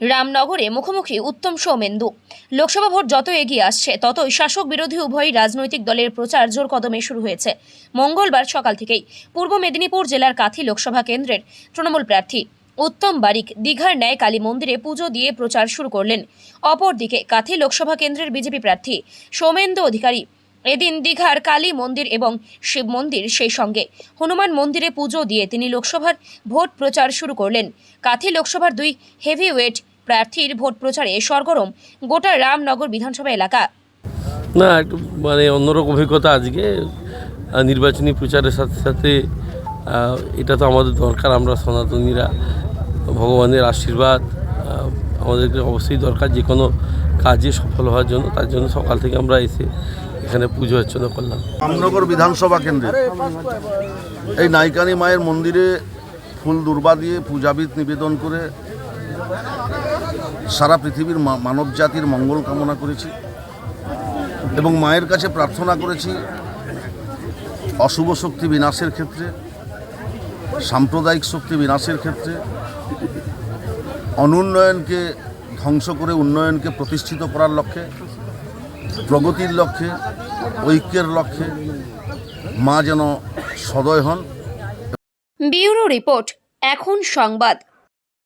রামনগরে মুখোমুখি উত্তম সৌমেন্দু। লোকসভা ভোট যত এগিয়ে আসছে, ততই শাসক বিরোধী উভয় রাজনৈতিক দলের প্রচার জোর কদমে শুরু হয়েছে। মঙ্গলবার সকাল থেকেই পূর্ব মেদিনীপুর জেলার কাথি লোকসভা কেন্দ্রের তৃণমূল প্রার্থী উত্তম বারিক দীঘার ন্যায় কালী মন্দিরে পুজো দিয়ে প্রচার শুরু করলেন। অপরদিকে কাথি লোকসভা কেন্দ্রের বিজেপি প্রার্থী সৌমেন্দু অধিকারী এদিন দীঘার কালী মন্দির এবং শিব মন্দির সেই সঙ্গে। হনুমান মন্দিরে পুজো দিয়ে তিনি লোকসভার ভোট প্রচার শুরু করলেন। কাথি লোকসভার দুই হেভিওয়েট প্রার্থীর ভোট প্রচারে সরগরম গোটা রামনগর বিধানসভা এলাকা। না, একটু মানে অন্যরকম অভিজ্ঞতা আজকে। নির্বাচনী প্রচারের সাথে সাথে এটা তো আমাদের দরকার, আমরা সনাতনীরা, ভগবানের আশীর্বাদ আমাদেরকে অবশ্যই দরকার যে কোনো কাজে সফল হওয়ার জন্য। তার জন্য সকাল থেকে আমরা এসে এখানে পুজো অর্চনা করলাম। রামনগর বিধানসভা কেন্দ্রে। এই নাইকানি মায়ের মন্দিরে ফুল দুর্বা দিয়ে পূজাবিদ নিবেদন করে সারা পৃথিবীর মানব জাতির মঙ্গল কামনা করেছি এবং মায়ের কাছে প্রার্থনা করেছি অশুভ শক্তি বিনাশের ক্ষেত্রে, সাম্প্রদায়িক শক্তি বিনাশের ক্ষেত্রে, অনুন্নয়নকে ধ্বংস করে উন্নয়নকে প্রতিষ্ঠিত করার লক্ষ্যে প্রগতির লক্ষ্যে ঐক্যের লক্ষ্যে মা যেন সদয় হন। ব্যুরো রিপোর্ট এখন সংবাদ।